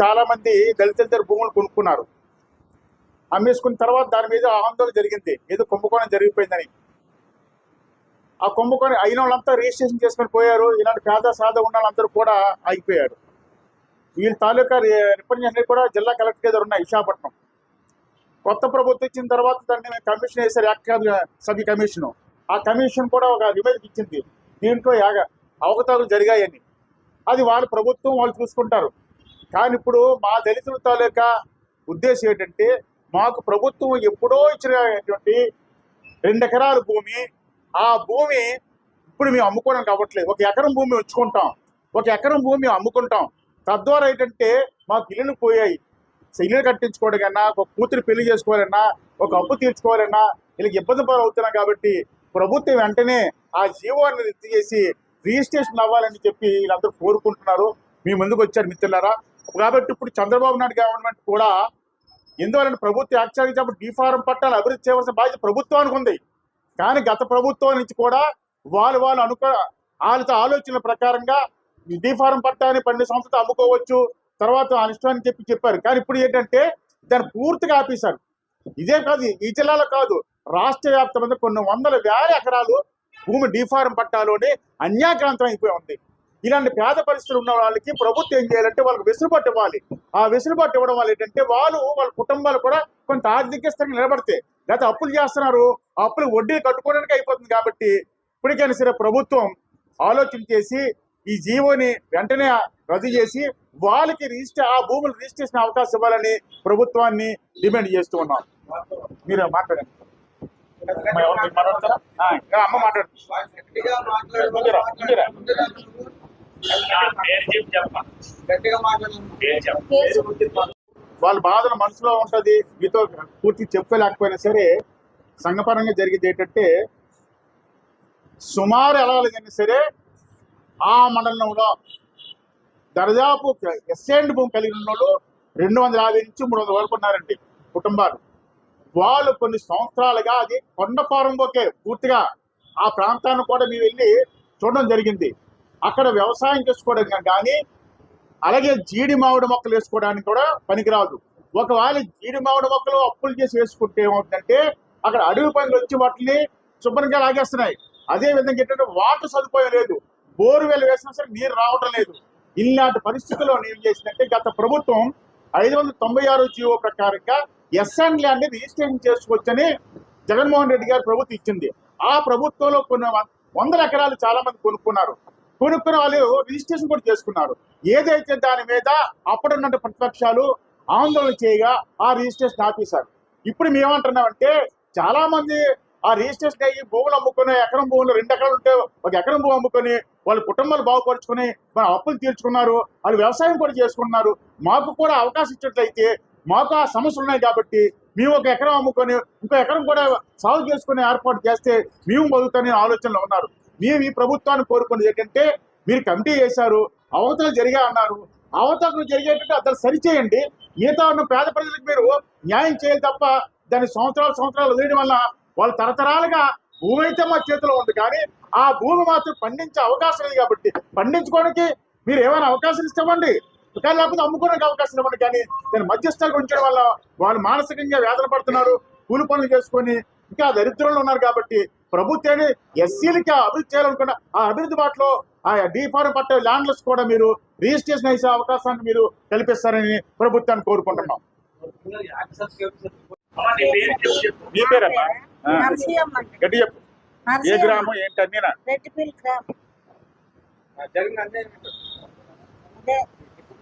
చాలా మంది దళితుల దగ్గర భూములు కొనుక్కున్నారు. అమ్మేసుకున్న తర్వాత దాని మీద ఆందోళన జరిగింది. ఏదో కుంభకోణం జరిగిపోయిందని. ఆ కుంభకోణం అయిన వాళ్ళంతా రిజిస్ట్రేషన్ చేసుకొని పోయారు. ఇలాంటి పేద సాధ ఉన్న వాళ్ళందరూ కూడా ఆగిపోయారు. వీళ్ళ తాలూకా రిప్రజెంటేటివ్ కూడా జిల్లా కలెక్టర్ దగ్గర ఉన్నాయి విశాఖపట్నం. కొత్త ప్రభుత్వం ఇచ్చిన తర్వాత దాన్ని కమిషన్ వేశారు యాక్ట్ సభ్య కమిషన్. ఆ కమిషన్ కూడా ఒక నివేదిక ఇచ్చింది. దీంట్లో యాగ అవకతవకలు జరిగాయని. అది వాళ్ళ ప్రభుత్వం వాళ్ళు చూసుకుంటారు. కానీ ఇప్పుడు మా దళితుల తాలూకా ఉద్దేశం ఏంటంటే మాకు ప్రభుత్వం ఎప్పుడో ఇచ్చినటువంటి రెండు ఎకరాల భూమి ఆ భూమి ఇప్పుడు మేము అమ్ముకోవడం కావట్లేదు. ఒక ఎకరం భూమి ఉంచుకుంటాం. ఒక ఎకరం భూమి అమ్ముకుంటాం. తద్వారా ఏంటంటే మాకు ఇల్లులు పోయాయి. ఇల్లు కట్టించుకోవడం కన్నా ఒక కూతురు పెళ్ళి చేసుకోవాలన్నా ఒక అప్పు తీర్చుకోవాలన్నా వీళ్ళకి ఇబ్బంది పని అవుతున్నాం కాబట్టి ప్రభుత్వం వెంటనే ఆ జీవోని రద్దు చేసి రిజిస్ట్రేషన్ అవ్వాలని చెప్పి వీళ్ళందరూ కోరుకుంటున్నారు. మీ ముందుకు వచ్చారు మిత్రులారా. కాబట్టి ఇప్పుడు చంద్రబాబు నాయుడు గవర్నమెంట్ కూడా ఎందువలన ప్రభుత్వం యాక్చువల్గా డిఫారం పట్టాలు అభివృద్ధి చేయవలసిన బాధ్యత ప్రభుత్వానికి ఉంది. కానీ గత ప్రభుత్వం నుంచి కూడా వాళ్ళు వాళ్ళు అనుకో వాళ్ళతో ఆలోచనల ప్రకారంగా డిఫారం పట్టాన్ని పన్నెండు సంవత్సరాలు అమ్ముకోవచ్చు తర్వాత అనిష్టాన్ని చెప్పి చెప్పారు. కానీ ఇప్పుడు ఏంటంటే దాన్ని పూర్తిగా ఆపేశారు. ఇదే కాదు ఈ జిల్లాలో కాదు రాష్ట్ర వ్యాప్తమైన కొన్ని వందల వేల ఎకరాలు భూమి డిఫారం పట్టాలోనే అన్యాక్రాంతం అయిపోయి ఉంది. ఇలాంటి పేద పరిస్థితులు ఉన్న వాళ్ళకి ప్రభుత్వం ఏం చేయాలంటే వాళ్ళకి వెసులుబాటు ఇవ్వాలి. ఆ వెసులుబాటు ఇవ్వడం వల్ల ఏంటంటే వాళ్ళు వాళ్ళ కుటుంబాలు కూడా కొంత ఆర్థిక స్థితికి నిలబడితే లేకపోతే అప్పులు చేస్తున్నారు. అప్పులు వడ్డీ కట్టుకోవడానికి అయిపోతుంది కాబట్టి ఇప్పటికైనా సరే ప్రభుత్వం ఆలోచన చేసి ఈ జీవోని వెంటనే రద్దు చేసి వాళ్ళకి రిజిస్టర్ ఆ భూములు రిజిస్ట్రేషన్ అవకాశం ఇవ్వాలని ప్రభుత్వాన్ని డిమాండ్ చేస్తూ ఉన్నాం. మీరు మాట్లాడండి. అమ్మ, ఎవరు వాళ్ళ బాధలు మనసులో ఉంటది మీతో పూర్తి చెప్పలేకపోయినా సరే సంఘపరంగా జరిగేది ఏంటంటే సుమారు ఎలాగైనా సరే ఆ మండలంలో దర్దాపు ఎస్ఎండ్ భూమి కలిగిన వాళ్ళు రెండు వందల యాభై నుంచి మూడు వందల వరకు ఉన్నారండి కుటుంబాలు. వాళ్ళు కొన్ని సంవత్సరాలుగా అది కొండపారంలోకే పూర్తిగా ఆ ప్రాంతాన్ని కూడా మేము వెళ్ళి చూడడం జరిగింది. అక్కడ వ్యవసాయం చేసుకోవడం కానీ అలాగే జీడి మామిడి మొక్కలు వేసుకోవడానికి కూడా పనికిరాదు. ఒకవేళ జీడి మామిడి మొక్కలు అప్పులు చేసి వేసుకుంటే ఏమవుతుందంటే అక్కడ అడవి పనులు వచ్చి వాటిని శుభ్రంగా లాగేస్తున్నాయి. అదే విధంగా ఏంటంటే వాటర్ సదుపాయం లేదు. బోర్వెల్ వేసినా సరే నీరు రావటం లేదు. ఇలాంటి పరిస్థితుల్లో ఏం చేసిందంటే గత ప్రభుత్వం ఐదు వందల తొంభై ఆరు జీవో ప్రకారంగా ఎస్ఎన్ ల్యాండ్ రిజిస్ట్రేషన్ చేసుకోవచ్చని జగన్మోహన్ రెడ్డి గారి ప్రభుత్వం ఇచ్చింది. ఆ ప్రభుత్వంలో కొన్ని వందల ఎకరాలు చాలా మంది కొనుక్కున్నారు. కొనుక్కున్న వాళ్ళు రిజిస్ట్రేషన్ కూడా చేసుకున్నారు. ఏదైతే దాని మీద అప్పుడున్న ప్రతిపక్షాలు ఆందోళన చేయగా ఆ రిజిస్ట్రేషన్ ఆపేశారు. ఇప్పుడు మేమంటున్నామంటే చాలా మంది ఆ రిజిస్ట్రేషన్ అయ్యి భూములు అమ్ముకుని ఎకరం భూములు రెండు ఎకరాలు ఉంటే ఒక ఎకరం భూమి అమ్ముకొని వాళ్ళ కుటుంబాలు బాగుపరుచుకొని మన అప్పులు తీర్చుకున్నారు. వాళ్ళు వ్యవసాయం కూడా చేసుకున్నారు మాకు కూడా అవకాశం ఇచ్చినట్లయితే మాకు ఆ సమస్యలు ఉన్నాయి కాబట్టి మేము ఒక ఎకరం అమ్ముకొని ఇంకో ఎకరం కూడా సాగు చేసుకునే ఏర్పాటు చేస్తే మేము బతుకుతానే ఆలోచనలో ఉన్నారు. మేము ఈ ప్రభుత్వాన్ని కోరుకునేది ఏంటంటే మీరు కమిటీ చేశారు అవతలు జరిగా అన్నారు. అవతలు జరిగేటట్టు అతను సరిచేయండి. ఈత ఉన్న పేద ప్రజలకు మీరు న్యాయం చేయాలి తప్ప దాన్ని సంవత్సరాలు సంవత్సరాలు వదిలేయడం వల్ల వాళ్ళు తరతరాలుగా భూమి అయితే మా చేతిలో ఉంది. కానీ ఆ భూమి మాత్రం పండించే అవకాశం లేదు కాబట్టి పండించుకోవడానికి మీరు ఏమైనా అవకాశం ఇస్తామండి? కానీ లేకపోతే అమ్ముకోవడానికి అవకాశం ఇవ్వండి. కానీ దాన్ని మధ్యస్థాలకు ఉంచడం వల్ల వాళ్ళు మానసికంగా వేదన పడుతున్నారు. కూలి పనులు చేసుకొని ఇంకా దరిద్రంలో ఉన్నారు కాబట్టి ప్రభుత్వాన్ని ఎస్సీలకి అభివృద్ధి చేయాలనుకున్న ఆ అభివృద్ధి బాటలో ఆ డీ ఫారం పట్టే ల్యాండ్లెస్ కూడా మీరు రిజిస్ట్రేషన్ చేసే అవకాశాన్ని మీరు కల్పిస్తారని ప్రభుత్వాన్ని కోరుకుంటున్నాం. మీ పేరమ్మా. గట్టి చెప్పు. ఏ. గ్రామం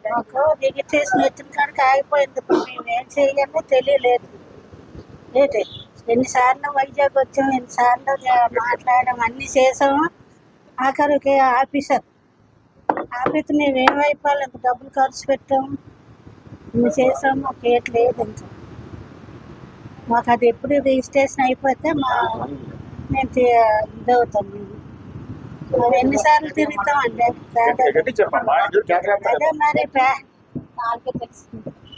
మాకు రిజిస్ట్రేషన్ వచ్చిన కాడికి ఆగిపోయింది. మేము ఏం చేయాలో తెలియలేదు. ఏంటి? ఎన్నిసార్లు వైజాగ్ వచ్చాం ఎన్నిసార్లు జా- మాట్లాడాం అన్ని చేసాము ఆఖరికి ఆఫీసర్. ఆఫీసర్ మేము ఏమైపోవాలి ఇంత డబ్బులు ఖర్చు పెట్టాము ఇన్ని చేసాము మాకు లేదు ఇంకా. మాకు అది ఎప్పుడు రిజిస్ట్రేషన్ అయిపోతే మా మేము ఇదవుతాం మేము ఎన్నిసార్లు తిరుగుతాం కేకలేస్తారు అదే మరి పే-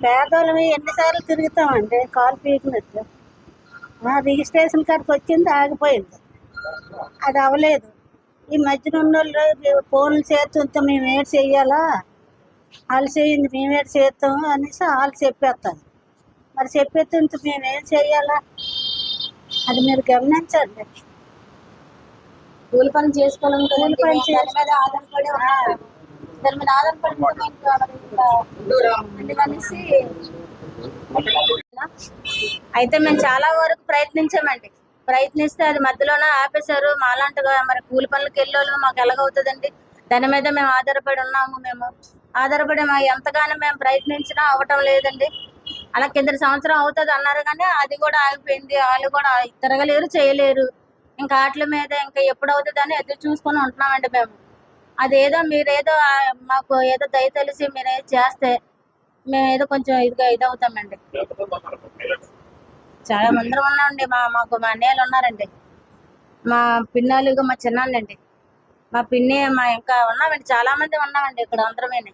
పేదోళ్ళవి ఎన్నిసార్లు తిరుగుతామండి కాల్ పీకినట్టు రిజిస్ట్రేషన్ కార్డుకి వచ్చింది ఆగిపోయింది. అది అవ్వలేదు. ఈ మధ్యన ఉన్న వాళ్ళు ఫోన్లు చేస్తుంటే మేము ఏం చెయ్యాలా? వాళ్ళు చేయింది మేమే చేస్తాము అనేసి వాళ్ళు చెప్పేస్తారు మరి చెప్పేస్తుంటే మేము ఏం చేయాలా అది మీరు గమనించండి. కూలి పని కూలి మేము దాని మీద ఆధారపడి ఉన్నాము. దాని మీద ఆధారపడి ఉంటే అయితే మేము చాలా వరకు ప్రయత్నించామండి. ప్రయత్నిస్తే అది మధ్యలోనే ఆపేశారు. మాలాంటిగా మరి కూలి పనులకు వెళ్ళేవాళ్ళు మాకు ఎలాగవుతుందండి? దాని మీద మేము ఆధారపడి ఉన్నాము మేము. ఆధారపడి మా ఎంతగానో మేము ప్రయత్నించినా అవ్వటం లేదండి. అలా కింద సంవత్సరం అవుతుంది అన్నారు కానీ అది కూడా ఆగిపోయింది. వాళ్ళు కూడా తిరగలేరు చేయలేరు. ఇంకా వాటి మీద ఇంకా ఎప్పుడు అవుతుంది అని ఎదురు చూసుకొని ఉంటున్నామండి మేము. అదేదో మీరేదో మాకు ఏదో దయ తెలిసి మీరేదో చేస్తే మేము ఏదో కొంచెం ఇదిగా ఇదవుతామండి. చాలా మంది ఉన్నామండి. మా మాకు మా అన్నయ్యలు ఉన్నారండి. మా పిన్నాలు మా చిన్నాళ్ళండి మా పిన్ని మా ఇంకా ఉన్నామండి. చాలా మంది ఉన్నామండి ఇక్కడ అందరమేనే.